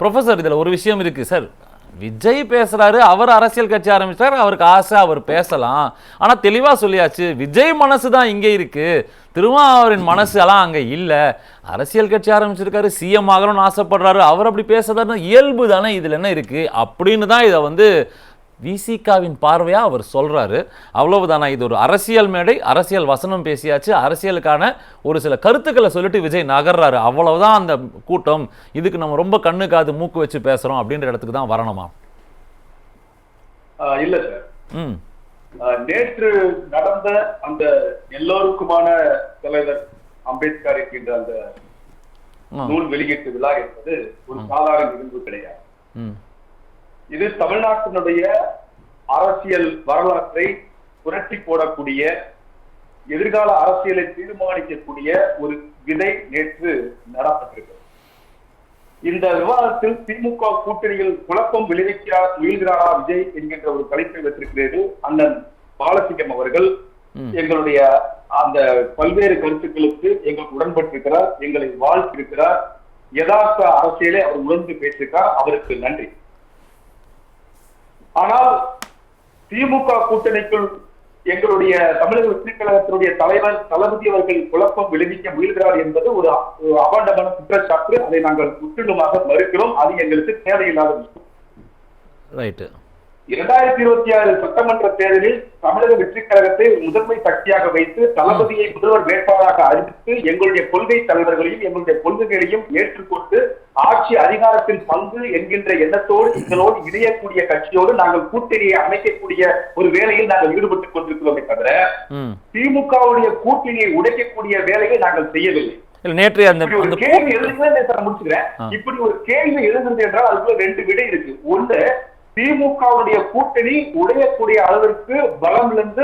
Professor இதில் ஒரு விஷயம் இருக்குது சார் விஜய் பேசுகிறாரு அவர் அரசியல் கட்சி ஆரம்பிச்சார் அவருக்கு ஆசை அவர் பேசலாம். ஆனால் தெளிவாக சொல்லியாச்சு விஜய் மனசு தான் இங்கே இருக்குது திருமாவரின் மனசு எல்லாம் அங்கே இல்லை. அரசியல் கட்சி ஆரம்பிச்சிருக்காரு சிஎம் ஆகணும்னு ஆசைப்படுறாரு அவர் அப்படி பேசுறதுன்னு இயல்பு தானே இதில் என்ன இருக்குது அப்படின்னு தான் இதை வந்து விசிகாவின் பார்வையா அவர் சொல்றாரு. அவ்வளவுதானா இது ஒரு அரசியல் மேடை அரசியல் வசனம் பேசியாச்சு. அரசியலுக்கான ஒரு சில கருத்துக்களை சொல்லிட்டு விஜய் நகர்றாரு. அவ்வளவுதான் அந்த கூட்டம். இதுக்கு நம்ம ரொம்ப கண்ணு காது மூக்கு வச்சு பேசுறோம் அப்படின்ற இடத்துக்கு தான் வரணுமா? இல்ல சார். நேற்று நடந்த அந்த எல்லோருக்குமான தலைவர் அம்பேத்கர் என்கின்ற அந்த. நூல் வெளியீட்டு விழா என்பது ஒரு சாதாரண நிகழ்வு கிடையாது. இது தமிழ்நாட்டினுடைய அரசியல் வரலாற்றை புரட்டி போடக்கூடிய எதிர்கால அரசியலை தீர்மானிக்கக்கூடிய ஒரு விதை நேற்று நடப்பட்டிருக்கிறது இந்த விவாதத்தில் திமுக கூட்டணியில் குழப்பம் விளைவிக்கிறார் முயல்கிறாரா விஜய் என்கின்ற ஒரு தலைப்பை வைத்திருக்கிறீர்கள் அண்ணன் பாலசிங்கம் அவர்கள். எங்களுடைய அந்த பல்வேறு கருத்துக்களுக்கு எங்களுக்கு உடன்பட்டிருக்கிறார் எங்களை வாழ்த்திருக்கிறார் யதார்த்த அரசியலை அவர் உணர்ந்து பேசியிருக்கார். அவருக்கு நன்றி. ஆனால் திமுக கூட்டணிக்குள் எங்களுடைய தமிழக வெற்றி கழகத்தினுடைய தலைவர் தளபதி அவர்கள் குழப்பம் விளைவிக்க முயல்கிறார் என்பது ஒரு ஒரு அபாண்டமான குற்றச்சாட்டு. அதை நாங்கள் முற்றிலுமாக மறுக்கிறோம். அது எங்களுக்கு தேவையில்லாத விஷயம். ரைட்டு இரண்டாயிரத்தி இருபத்தி ஆறு சட்டமன்ற தேர்தலில் தமிழக வெற்றி கழகத்தை முதன்மை சக்தியாக வைத்து தளபதியை முதல்வர் வேட்பாளராக அறிவித்து எங்களுடைய கொள்கை தலைவர்களையும் எங்களுடைய கொள்கைகளையும் ஏற்றுக்கொண்டு ஆட்சி அதிகாரத்தில் பங்கு என்கின்ற எண்ணத்தோடு எங்களோடு இணையக்கூடிய கட்சியோடு நாங்கள் கூட்டணியை அமைக்கக்கூடிய ஒரு வேலையில் நாங்கள் ஈடுபட்டுக் கொண்டிருக்கிறோமே தவிர திமுகவுடைய கூட்டணியை உடைக்கக்கூடிய வேலையை நாங்கள் செய்யவில்லை. நேற்று அந்த கேள்வி எழுதுகிறேன். இப்படி ஒரு கேள்வி எழுதுறது என்றால் அதுக்குள்ள ரெண்டு விடை இருக்கு. ஒண்ணு திமுகவுடைய கூட்டணி உடையக்கூடிய அளவிற்கு பலம் இருந்து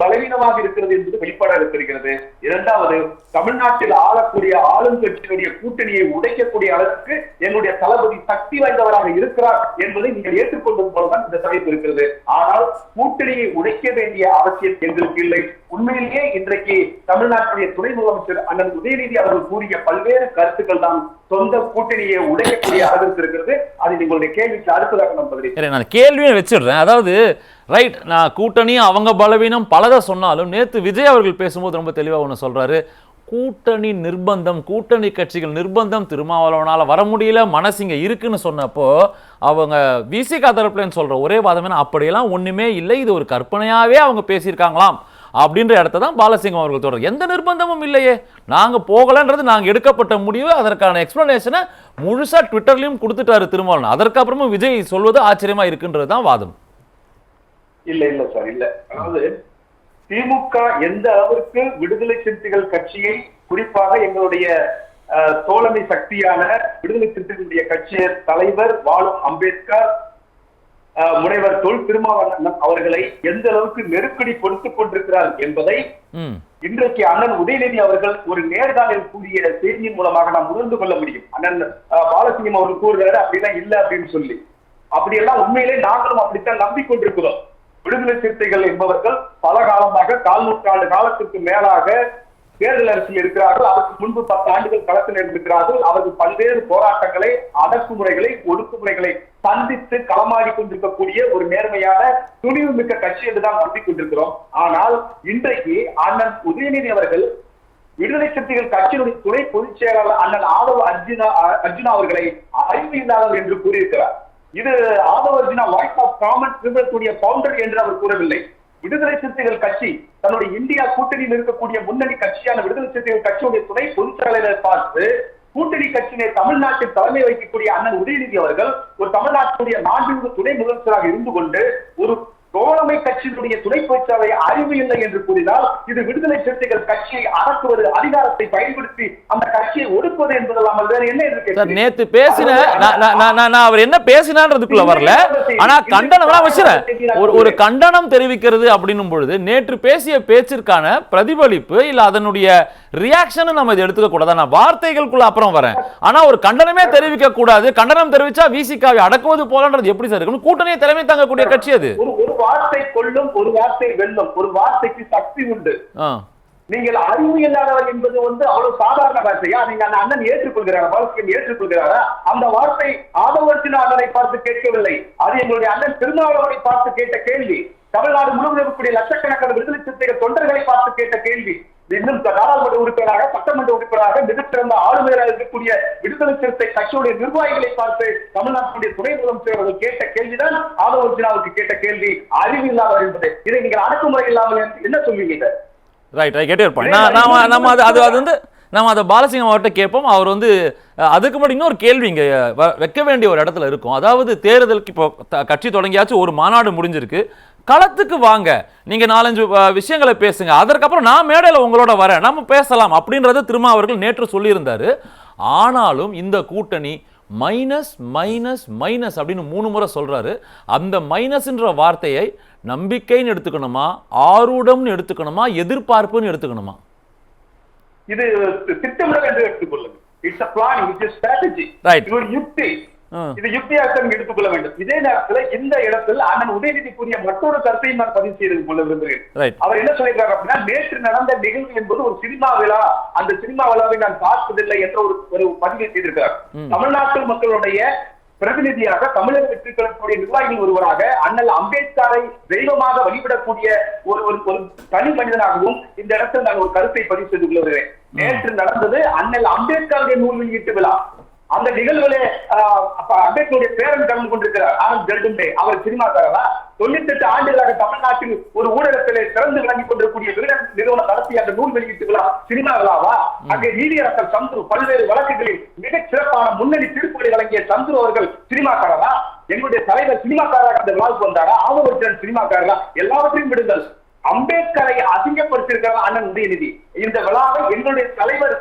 பலவீனமாக இருக்கிறது என்பது வெளிப்பாடாக தெரிகிறது. இரண்டாவது தமிழ்நாட்டில் ஆளக்கூடிய ஆளுங்கட்சியினுடைய கூட்டணியை உடைக்கக்கூடிய அளவுக்கு என்னுடைய தளபதி சக்தி வாய்ந்தவராக இருக்கிறார் என்பதை நீங்கள் ஏற்றுக்கொண்டது போலதான் இந்த தலைப்பு இருக்கிறது. ஆனால் கூட்டணியை உடைக்க வேண்டிய அவசியம் எங்களுக்கு இல்லை. உண்மையிலேயே இன்றைக்கு தமிழ்நாட்டுடைய துணை முதலமைச்சர் அண்ணன் உதயநிதி அவர்கள் கூறிய பல்வேறு கருத்துக்கள் தான் சொந்த கூட்டணியை உடையக்கூடிய அளவிற்கு இருக்கிறது. அது உங்களுடைய கேள்விக்கு அடுத்ததாக நான் பதில் நான் கேள்வியை வச்சிடுறேன். அதாவது ரைட் நான் கூட்டணி அவங்க பலவீனம் பலதை சொன்னாலும் நேற்று விஜய் அவர்கள் பேசும்போது ரொம்ப தெளிவாக ஒன்று சொல்றாரு. கூட்டணி நிர்பந்தம் கூட்டணி கட்சிகள் நிர்பந்தம் திருமாவளவனால் வர முடியல மனசு இங்கே இருக்குன்னு சொன்னப்போ அவங்க விசிகா தரப்புலன்னு சொல்கிற ஒரே வாதம் என்ன? அப்படியெல்லாம் ஒன்றுமே இல்லை. இது ஒரு கற்பனையாகவே அவங்க பேசியிருக்காங்களாம். அப்படின்ற இடத்த தான் பாலசிங்கம் அவர்கள் தொடர். எந்த நிர்பந்தமும் இல்லையே. நாங்கள் போகலன்றது நாங்கள் எடுக்கப்பட்ட முடிவு. அதற்கான எக்ஸ்ப்ளனேஷனை முழுசாக ட்விட்டர்லையும் கொடுத்துட்டாரு திருமாவளவன். அதற்கப்புறமும் விஜய் சொல்வது ஆச்சரியமா இருக்குன்றது தான் வாதம். இல்ல இல்ல சார் இல்ல. அதாவது திமுக எந்த அளவிற்கு விடுதலை சிறுத்தைகள் கட்சியை குறிப்பாக எங்களுடைய தோழமை சக்தியான விடுதலை சிறுத்தைகளுடைய கட்சிய தலைவர் வாழும் அம்பேத்கர் முனைவர் தொல் திருமாவளவன் அவர்களை எந்த அளவுக்கு நெருக்கடி கொடுத்துக் கொண்டிருக்கிறார் என்பதை இன்றைக்கு அண்ணன் உதயநிதி அவர்கள் ஒரு நேர்காணல் கூறிய செய்தியின் மூலமாக நாம் உணர்ந்து கொள்ள முடியும். அண்ணன் பாலசிங்கம் அவர்கள் கூறுறாரு அப்படிலாம் இல்ல அப்படின்னு சொல்லி. அப்படியெல்லாம் உண்மையிலே நாங்களும் அப்படித்தான் நம்பிக்கொண்டிருக்கிறோம். விடுதலை சிறுத்தைகள் என்பவர்கள் பல காலமாக கால் நூற்றாண்டு காலத்திற்கு மேலாக தேர்தல் அரசியல் இருக்கிறார்கள் அதற்கு முன்பு பத்து ஆண்டுகள் களத்தில் இருந்திருக்கிறார்கள். அவர்கள் பல்வேறு போராட்டங்களை அடக்குமுறைகளை ஒடுக்குமுறைகளை சந்தித்து களமாடி கொண்டிருக்கக்கூடிய ஒரு நேர்மையான துணிவு மிக்க கட்சி என்றுதான் நம்பிக்கொண்டிருக்கிறோம் ஆனால் இன்றைக்கு அண்ணன் உதயநிதி அவர்கள் விடுதலை சிறுத்தைகள் கட்சியினுடைய துணை பொதுச் செயலாளர் அண்ணன் ஆதவ அர்ஜுனா அர்ஜுனா அவர்களை அறிவு இல்லாதவர் என்று கூறியிருக்கிறார். இது Aadhav Arjuna voice of common நிறுவனத்துடைய founder என்று அவர் கூறவில்லை. விடுதலை சிறுத்தைகள் கட்சி தன்னுடைய இந்தியா கூட்டணியில் இருக்கக்கூடிய முன்னணி கட்சியான விடுதலை சிறுத்தைகள் கட்சியுடைய துணை பொதுச் செயலாளர் பார்த்து கூட்டணி கட்சியினை தமிழ்நாட்டில் தலைமை வைக்கக்கூடிய அண்ணன் உதயநிதி அவர்கள் ஒரு தமிழ்நாட்டினுடைய நான்கு துணை முதலமைச்சராக இருந்து கொண்டு ஒரு தோழமை கட்சியினுடைய துணை பொதுச்சாலை அறிவு இல்லை என்று கூறினால் இது விடுதலை சிறுத்தைகள் கட்சியை அடக்குவது அதிகாரத்தை பயன்படுத்தி அந்த கட்சியை ஒடுக்குவது என்பதல்லாமல் வேற என்ன இருக்கு நேத்து பேசின நான் அவர் என்ன பேசினான்றதுக்குள்ள வரல. ஆனா கண்டனம் வச்சுறேன். ஒரு ஒரு கண்டனம் தெரிவிக்கிறது அப்படின்னும் பொழுது நேற்று பேசிய பேச்சிற்கான பிரதிபலிப்பு இல்ல அதனுடைய ரியாக்ஷன் நம்ம இதை எடுத்துக்க கூடாது. நான் வார்த்தைகளுக்குள்ள அப்புறம் வரேன். ஆனா ஒரு கண்டனமே தெரிவிக்க கூடாது. கண்டனம் தெரிவிச்சா விசிகாவை அடக்குவது போலன்றது எப்படி சார் இருக்கணும் கூட்டணியை தலைமை தாங்கக்கூடிய கட்சி அது. வார்த்தை கொள்ளும் ஒரு வார்த்தை வெல்லும் ஒரு வார்த்தைக்கு சக்தி உண்டு. நீங்கள் அறிவு இல்லாதவர் என்பது வந்து அவ்வளவு சாதாரண வார்த்தையா நீங்க அந்த அண்ணன் ஏற்றுக்கொள்கிறாரா? பாலசிங்கம் ஏற்றுக்கொள்கிறாரா? அந்த வார்த்தை ஆதவர்த்தின அண்ணனை பார்த்து கேட்கவில்லை. அது எங்களுடைய அண்ணன் திருமாவளவனை பார்த்து கேட்ட கேள்வி. தமிழ்நாடு முழுவதும் இருக்கக்கூடிய லட்சக்கணக்கான விடுதலை சிறுத்தைகள் தொண்டர்களை பார்த்து கேட்ட கேள்வி. இன்னும் நாடாளுமன்ற உறுப்பினராக சட்டமன்ற உறுப்பினராக மிகச்சிறந்த ஆளுநராக இருக்கக்கூடிய விடுதலை சிறுத்தை கட்சியுடைய நிர்வாகிகளை பார்த்து தமிழ்நாட்டுடைய துணை முதலமைச்சர் அவர்கள் கேட்ட கேள்விதான் ஆதவர்ஜினாவுக்கு கேட்ட கேள்வி அறிவு இல்லாதவர் என்பது. இதை நீங்கள் அடக்குமுறை இல்லாமல் என்ன சொல்வீங்க right I get your point நான் நாம நம்ம அது அது அது வந்து நம்ம அதை பாலசிங்கம் அவர்கிட்ட கேட்போம். அவர் வந்து அதுக்கு முன்னாடி இன்னொரு கேள்வி இங்கே வைக்க வேண்டிய ஒரு இடத்துல இருக்கும். அதாவது தேர்தலுக்கு இப்போ கட்சி தொடங்கியாச்சு ஒரு மாநாடு முடிஞ்சிருக்கு. களத்துக்கு வாங்க. நீங்க நாலஞ்சு விஷயங்களை பேசுங்க. அதற்கப்புறம் நான் மேடையில் உங்களோட வரேன். நம்ம பேசலாம் அப்படின்றத திரும்ப அவர்கள் நேற்று சொல்லியிருந்தாரு. ஆனாலும் இந்த கூட்டணி மைனஸ் மைனஸ் மைனஸ் அப்படின்னு மூணு முறை சொல்றாரு. அந்த மைனஸ்ன்ற வார்த்தையை நம்பிக்கைன்னு எடுத்துக்கணுமா? ஆரூடம்னு எடுத்துக்கணுமா? எதிர்பார்ப்புன்னு எடுத்துக்கணுமா? இது திட்டமிடல் என்று எடுத்துக்கொள்ளுங்கள் it's a plan it's strategy ஒரு யுக்தி. இது யுக்தியாக எடுத்துக்கொள்ள வேண்டும். இதே நேரத்துல இந்த இடத்தில் அண்ணன் உதயநிதி கூறிய மற்றொரு கருத்தையும் நான் பதிவு செய்து கொள்ள விரும்புகிறேன். அவர் என்ன சொல்லியிருக்காரு அப்படின்னா நேற்று நடந்த நிகழ்வு என்பது ஒரு சினிமா விழா. அந்த சினிமா விழாவை நான் பார்த்ததில்லை என்ற ஒரு ஒரு பதிவை செய்திருக்கிறார். தமிழ்நாட்டு மக்களுடைய பிரதிநிதியாக தமிழக வெற்றி கழகத்துடைய நிர்வாகிகள் ஒருவராக அண்ணல் அம்பேத்கரை தெய்வமாக வழிபடக்கூடிய ஒரு ஒரு ஒரு தனி மனிதனாகவும் இந்த இடத்தில் நான் ஒரு கருத்தை பதிவு செய்து கொள்கிறேன் நேற்று நடந்தது அண்ணல் அம்பேத்கருடைய நூல் வெளியீட்டு விழா. அந்த நிகழ்வுல அம்பேத்கருடைய பேரன் கலந்து கொண்டிருக்கிறார். ஆனந்த் ஜெல்டும்பே அவர் சினிமாக்காரரா? தொண்ணூத்தி எட்டு ஆண்டுகளாக தமிழ்நாட்டில் ஒரு ஊடகத்திலே சிறந்து விளங்கி கொண்டிருக்கூடிய விகடன் நிறுவனம் நடத்திய அந்த நூல் வெளியீட்டு விழா சினிமா விழாவா அங்கே நீதியரசர் சந்துரு பல்வேறு வழக்குகளில் மிகச் சிறப்பான முன்னணி தீர்ப்புகளை வழங்கிய சந்துரு அவர்கள் சினிமாக்காரரா? எங்களுடைய தலைவர் சினிமாக்காரராக அந்த விழாவுக்கு வந்தாரா? ஆதவர்ஜன் சினிமாக்காரரா? எல்லாவற்றையும் விடுங்கள். அம்பேத்கரை அசிங்கப்படுத்தியிருக்கிறார் அண்ணன் உதயநிதி. இந்த விழாவை எங்களுடைய தலைவர்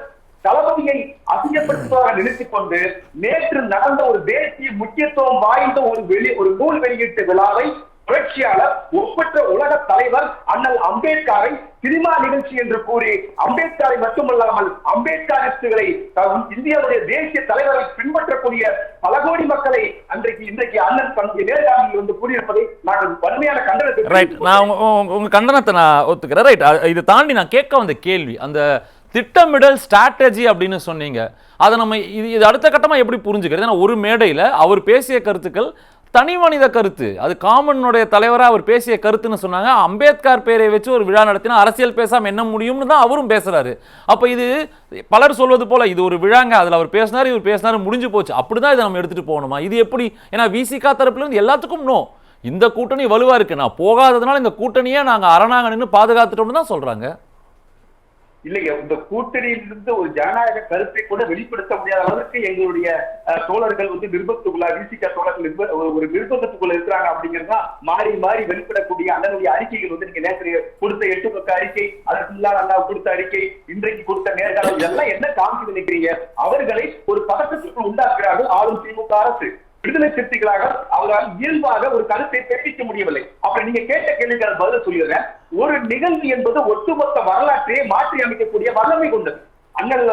தளபதியை அசிங்கப்படுத்துவதாக நினைத்துக் கொண்டு நேற்று நடந்த ஒரு தேசிய முக்கியத்துவம் வாய்ந்த ஒரு வெளி ஒரு நூல் வெளியீட்டு விழாவை புரட்சியாளர் ஒப்பற்ற உலக தலைவர் அண்ணல் அம்பேத்கரை சினிமா நிகழ்ச்சி என்று கூறி அம்பேத்கரை மட்டுமல்லாமல் அம்பேத்கரிஸ்டுகளை தம் இந்தியாவுடைய தேசிய தலைவரை பின்பற்றக்கூடிய பல கோடி மக்களை அன்றைக்கு இன்றைக்கு அண்ணன் தன்னுடைய நேர்காணலில் வந்து கூறியிருப்பதை நாங்கள் வன்மையான கண்டனத்தை ரைட் நான் உங்க- உங்க கண்டனத்தை நான் ஒத்துக்கிறேன். ரைட் இதை தாண்டி நான் கேட்க வந்த கேள்வி அந்த திட்டமிடல் ஸ்ட்ராட்டஜி அப்படின்னு சொன்னீங்க. அதை நம்ம இது இது அடுத்த கட்டமாக எப்படி புரிஞ்சுக்கிறது? ஏன்னா ஒரு மேடையில் அவர் பேசிய கருத்துக்கள் தனி மனித கருத்து. அது காமனுடைய தலைவராக அவர் பேசிய கருத்துன்னு சொன்னாங்க. அம்பேத்கர் பேரை வச்சு ஒரு விழா நடத்தினா அரசியல் பேசாமல் என்ன முடியும்னு தான் அவரும் பேசுகிறாரு அப்போ இது பலர் சொல்வது போல் இது ஒரு விழாங்க. அதில் அவர் பேசினார் இவர் பேசினாரு முடிஞ்சு போச்சு. அப்படிதான் இதை நம்ம எடுத்துகிட்டு போகணுமா? இது எப்படி? ஏன்னா விசிகா தரப்புல இருந்து எல்லாத்துக்கும் நோ இந்த கூட்டணி வலுவாக இருக்குது நான் போகாததுனால இந்த கூட்டணியே நாங்கள் அரணாங்க நின்று பாதுகாத்துட்டோம்னு தான் சொல்கிறாங்க இல்லைங்க இந்த கூட்டணியிலிருந்து ஒரு ஜனநாயக கருத்தை கூட வெளிப்படுத்த முடியாத அளவுக்கு எங்களுடைய தோழர்கள் வந்து நிர்பந்தத்துக்குள்ள விசிக தோழர்கள் ஒரு- நிர்பந்தத்துக்குள்ள இருக்கிறாங்க அப்படிங்கிறது தான் மாறி மாறி வெளிப்படக்கூடிய அண்ணனுடைய அறிக்கைகள் வந்து நீங்க நேற்று கொடுத்த எட்டு பக்க அறிக்கை அதற்கு முன்னால் அண்ணா கொடுத்த அறிக்கை இன்றைக்கு கொடுத்த நேர்காணல் இதெல்லாம் என்ன காமிச்சு நினைக்கிறீங்க? அவர்களை ஒரு பதக்கத்திற்கு உண்டாக்குகிறார்கள் ஆளும் திமுக அரசு. விடுதலை சிறுத்தைகளாக அவரால் இயல்பாக ஒரு கருத்தை தெரிவிக்க முடியவில்லை. அப்படி நீங்க கேட்ட கேள்விக்கான பதில் சொல்லிடுறேன். ஒரு நிகழ்வு என்பது ஒட்டுமொத்த வரலாற்றையே மாற்றி அமைக்கக்கூடிய வல்லமை கொண்டது. அண்ணல்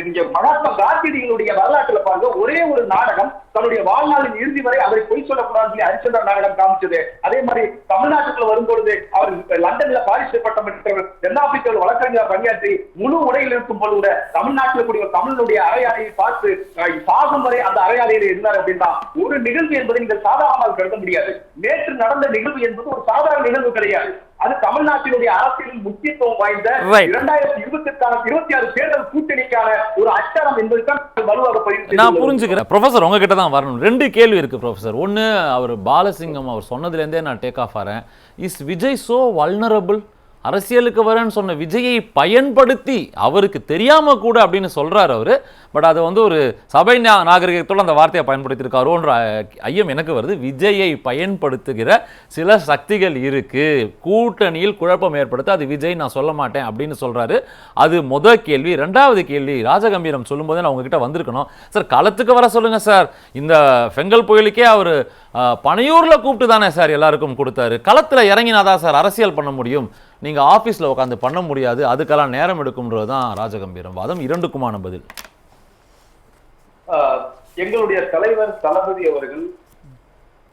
இங்க மகாத்மா காந்தியடிகளுடைய வரலாற்றுல பாருங்க ஒரே ஒரு நாடகம் தன்னுடைய வாழ்நாளின் இறுதி வரை அவரை பொய் சொல்லக்கூடாதுன்னு சொல்லி ஹரிச்சந்திர நாடகம் காமிச்சது. அதே மாதிரி தமிழ்நாட்டுக்குள்ள வரும்பொழுது அவர் லண்டன்ல பாரிஸ் பட்டம் பெற்றவர் தென்னாப்பிரிக்காவில் வழக்கறிஞர் பணியாற்றி முழு உடையில் இருக்கும் பொழுது கூட தமிழ்நாட்டில் கூடிய தமிழனுடைய அரையாடையை பார்த்து அஹ், சாகும் வரை அந்த அறையாலையில் இருந்தார் அப்படின்னா ஒரு நிகழ்வு என்பதை நீங்கள் சாதாரணமாக கருத முடியாது. நேற்று நடந்த நிகழ்வு என்பது ஒரு சாதாரண நிகழ்வு கிடையாது. அது தமிழ்நாட்டினுடைய அரசியலில் முக்கியத்துவம் வாய்ந்த. இரண்டாயிரத்தி இருபத்திற்கான இருபத்தி ஆறு தேர்தல் கூட்டணிக்கான ஒரு அச்சாரம் என்பதுதான் வலுவாக பதிவு நான். புரிஞ்சுக்கிறேன். ப்ரொஃபசர் உங்ககிட்ட தான் வரணும். ரெண்டு கேள்வி இருக்கு ப்ரொஃபசர் ஒன்று அவர் பாலசிங்கம் அவர் சொன்னதுலேருந்தே நான் டேக் ஆஃப் ஆகிறேன் இஸ் விஜய் சோ வல்னரபிள் அரசியலுக்கு வரேன்னு சொன்ன விஜயை பயன்படுத்தி அவருக்கு தெரியாமல் கூட அப்படின்னு சொல்கிறார் அவர். பட் அது வந்து ஒரு சபை நா- அந்த வார்த்தையை பயன்படுத்தியிருக்காரோன்ற ஐயம் எனக்கு வருது. விஜயை பயன்படுத்துகிற சில சக்திகள் இருக்குது கூட்டணியில் குழப்பம் ஏற்படுத்த அது விஜய் நான் சொல்ல மாட்டேன் அப்படின்னு சொல்கிறாரு அது முத கேள்வி. ரெண்டாவது கேள்வி ராஜகம்பீரம் சொல்லும்போது நான் உங்ககிட்ட வந்திருக்கணும். சார் களத்துக்கு வர சொல்லுங்கள் சார் இந்த பெங்கல் புயலுக்கே அவர் பனையூரில் கூப்பிட்டு தானே சார் எல்லாருக்கும் கொடுத்தாரு. களத்தில் இறங்கினாதான் சார் அரசியல் பண்ண முடியும். நீங்க ஆபீஸ்ல உட்காந்து பண்ண முடியாது அதுக்கெல்லாம் நேரம் எடுக்கும்ன்றது தான் ராஜகம்பீரம் வாதம் இரண்டுக்குமான பதில். எங்களுடைய தலைவர் தளபதி அவர்கள்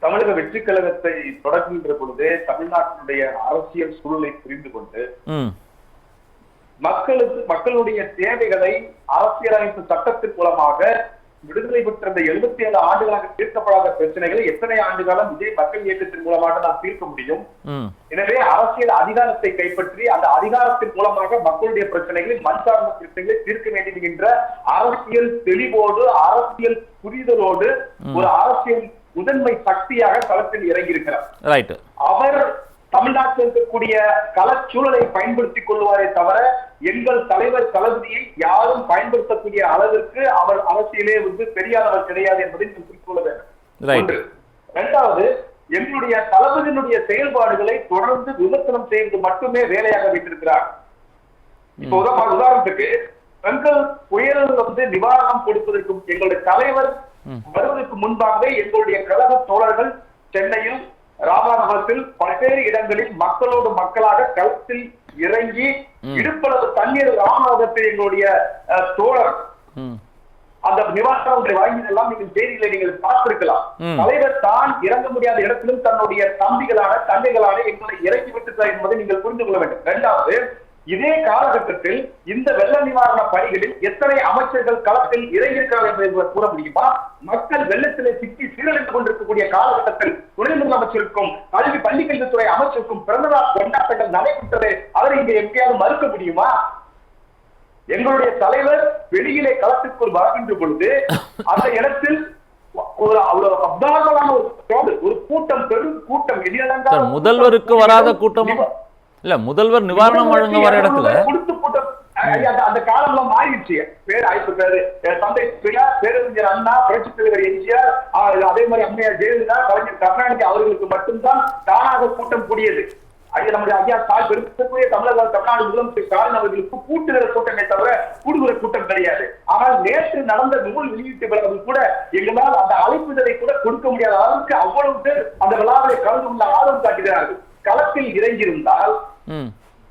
தமிழக வெற்றி கழகத்தை தொடங்குகின்ற பொழுதே தமிழ்நாட்டினுடைய அரசியல் சூழலை புரிந்து கொண்டு மக்களுக்கு மக்களுடைய தேவைகளை அரசியலமைப்பு சட்டத்தின் மூலமாக விடுதலை பெற்ற இந்த எழுபத்தி ஏழு ஆண்டுகளாக தீர்க்கப்படாத பிரச்சனைகளை எத்தனை ஆண்டு காலம் விஜய் மக்கள் இயக்கத்தின் மூலமாக நாம் தீர்க்க முடியும்? எனவே அரசியல் அதிகாரத்தை கைப்பற்றி அந்த அதிகாரத்தின் மூலமாக மக்களுடைய பிரச்சனைகளை மண் சார்ந்த பிரச்சனைகளை தீர்க்க வேண்டும் என்கின்ற அரசியல் தெளிவோடு அரசியல் புரிதலோடு ஒரு அரசியல் முதன்மை சக்தியாக களத்தில் இறங்கியிருக்கிறார். அவர் தமிழ்நாட்டில் இருக்கக்கூடிய களச்சூழலை பயன்படுத்திக் கொள்வாரே தவிர எங்கள் தலைவர் தளபதியை யாரும் பயன்படுத்தக்கூடிய அளவிற்கு அவர் அரசியலே வந்து பெரியாதவர் கிடையாது என்பதை கொள்ள வேண்டும். இரண்டாவது எங்களுடைய தளபதியினுடைய செயல்பாடுகளை தொடர்ந்து விமர்சனம் செய்வது மட்டுமே வேலையாக வைத்திருக்கிறார். இப்போ உதாரண- உதாரணத்துக்கு பெண்கள் புயல் வந்து நிவாரணம் கொடுப்பதற்கு எங்களுடைய தலைவர் வருவதற்கு முன்பாகவே எங்களுடைய கழக தோழர்கள் சென்னையில் ராமநாதபுரத்தில் பல்வேறு இடங்களில் மக்களோடு மக்களாக களத்தில் இறங்கி இடுப்பளவு தண்ணீர் ராமநாதத்தில் எங்களுடைய தோழர். அந்த நிவாரணங்களை வாங்கியதெல்லாம் நீங்கள் செய்திகளை நீங்கள் பார்த்திருக்கலாம். தலைவர் தான் இறங்க முடியாத இடத்திலும் தன்னுடைய தம்பிகளான தங்கைகளான எங்களை இறக்கி விட்டுட்டார் என்பதை நீங்கள் புரிந்து கொள்ள வேண்டும். இரண்டாவது இதே காலகட்டத்தில் இந்த வெள்ள நிவாரண பணிகளில் எத்தனை அமைச்சர்கள் களத்தில் இறங்கியிருக்கிறார்கள் என்பதை கூற முடியுமா? மக்கள் வெள்ளத்திலே சிக்கி சீரழிந்து கொண்டிருக்கக்கூடிய காலகட்டத்தில் துணை முதலமைச்சருக்கும் கல்வி பள்ளிக்கல்வித்துறை அமைச்சருக்கும் பிறந்தநாள் கொண்டாட்டங்கள் நடைபெற்றதை. அவரை இங்கே எப்படியாவது மறுக்க முடியுமா? எங்களுடைய தலைவர் வெளியிலே களத்திற்குள் வருகின்ற பொழுது அந்த இடத்தில் ஒரு அவ்வளவு அப்தார்வமான ஒரு கூட்டம் பெரும் கூட்டம் முதல்வருக்கு வராத கூட்டமா? நிவா- இல்ல முதல்வர் நிவாரணம் வழங்க வர இடத்துல அந்த- காலம்லாம் மாறிடுச்சு. பேர் ஆய்வு பேரு தந்தை பெரியார் பேரறிஞர் அண்ணா புரட்சி தலைவர் எம்ஜிஆர் அதே மாதிரி அம்மையார் ஜெயலலிதா கலைஞர் கருணாநிதி அவர்களுக்கு மட்டும்தான் தானாக கூட்டம் கூடியது. ஐயா நம்முடைய ஐயா ஸ்டாலின் பெருமைக்குரிய தமிழக தமிழ்நாடு முதலமைச்சர் ஸ்டாலின் அவர்களுக்கு கூட்டுகிற கூட்டமே தவிர கூடுகிற கூட்டம் கிடையாது. ஆனால் நேற்று நடந்த நூல் வெளியீட்டு விழாவில் கூட எங்களால் அந்த அழைப்புதலை கூட கொடுக்க முடியாத அளவுக்கு அவ்வளவு பேர் அந்த விழாவிலே கலந்து கொள்ள ஆர்வம் காட்டுகிறார்கள். களத்தில் இறங்கியிருந்தால்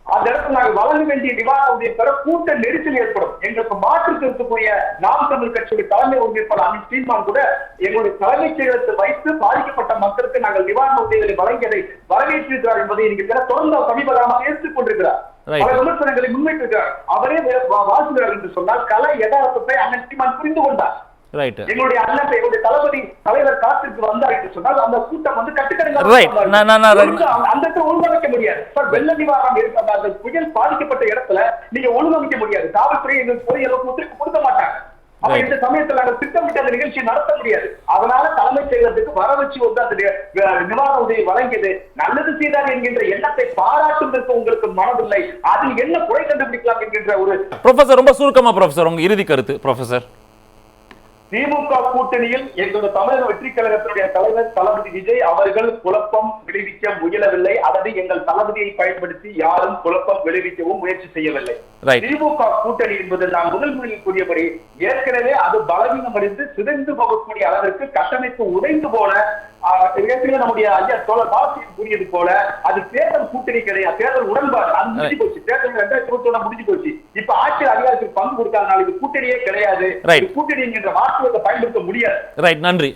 அந்த இடத்துல நாங்கள் வழங்க வேண்டிய நிவாரண உதவி பெற கூட்ட நெரிசல் ஏற்படும். எங்களுக்கு மாற்றுக்கு இருக்கக்கூடிய நாம் தமிழ் கட்சியுடைய தலைமை ஒருங்கிணைப்பாளர் அமித் சீமான் கூட எங்களுடைய தலைமைச் செயலகத்தை வைத்து பாதிக்கப்பட்ட மக்களுக்கு நாங்கள் நிவாரண உதவிகளை வழங்கியதை வரவேற்றிருக்கிறார் என்பதை நீங்கள் தின தொடர்ந்து சமீப காலமாக ஏற்றுக் கொண்டிருக்கிறார் Right. பல விமர்சனங்களை முன்வைத்திருக்கிறார். அவரே வாசுகிறார் என்று சொன்னால் கலை யதார்த்தத்தை அண்ணன் சீமான் புரிந்து கொண்டார். எங்களுடைய அண்ணன் எங்களுடைய தளபதி தலைவர் காத்திற்கு வந்தார் என்று சொன்னால் அந்த கூட்டம் வந்து கட்டுக்கடங்க அந்த- இடத்துல ஒழுங்கமைக்க முடியாது. சார் வெள்ள நிவாரணம் இருக்கு. அந்த- புயல் பாதிக்கப்பட்ட இடத்துல நீங்க ஒழுங்கமைக்க முடியாது. காவல்துறை எங்களுக்கு போய் எல்லாம் கொடுக்க மாட்டாங்க. அப்ப. இந்த சமயத்துல நாங்க திட்டமிட்டு அந்த நிகழ்ச்சியை நடத்த முடியாது. அதனால தலைமைச் செயலகத்துக்கு வர வச்சு வந்து அந்த நிவாரண உதவி வழங்கியது நல்லது செய்தார் என்கின்ற எண்ணத்தை பாராட்டுவதற்கு உங்களுக்கு மனதில்லை. அதில் என்ன குறை கண்டுபிடிக்கலாம் என்கின்ற ஒரு ப்ரொஃபசர் ரொம்ப சுருக்கமா ப்ரொஃபசர் உங்க இறுதி கருத்து ப்ரொஃபசர் திமுக கூட்டணியில் எங்களுடைய தமிழக வெற்றி கழகத்தினுடைய தலைவர் தளபதி விஜய் அவர்கள் குழப்பம் விளைவிக்க முயலவில்லை. அல்லது எங்கள் தளபதியை பயன்படுத்தி யாரும் குழப்பம் விளைவிக்கவும் முயற்சி செய்யவில்லை. திமுக கூட்டணி என்பது நான் முதல் முதலில் கூறியபடி ஏற்கனவே அது பலவீனம் அடைந்து சிதைந்து போகக்கூடிய அளவிற்கு கட்டமைப்பு உடைந்து போன ஏற்கனவே நம்முடைய ஐயா தோழர் பாலசியம் கூறியது போல அது தேர்தல் கூட்டணி கிடையாது. தேர்தல் உடன்பாடு. அது முடிஞ்சு போச்சு. தேர்தல் ரெண்டாயிரத்தி இருபத்தி ஒண்ணு முடிஞ்சு போச்சு. இப்ப ஆட்சியர் அதிகாரத்துக்கு பங்கு கொடுக்காதனால இது கூட்டணியே கிடையாது. கூட்டணி என்கின்ற வார்த்தையை பயன்படுத்த முடியாது. ரைட் நன்றி.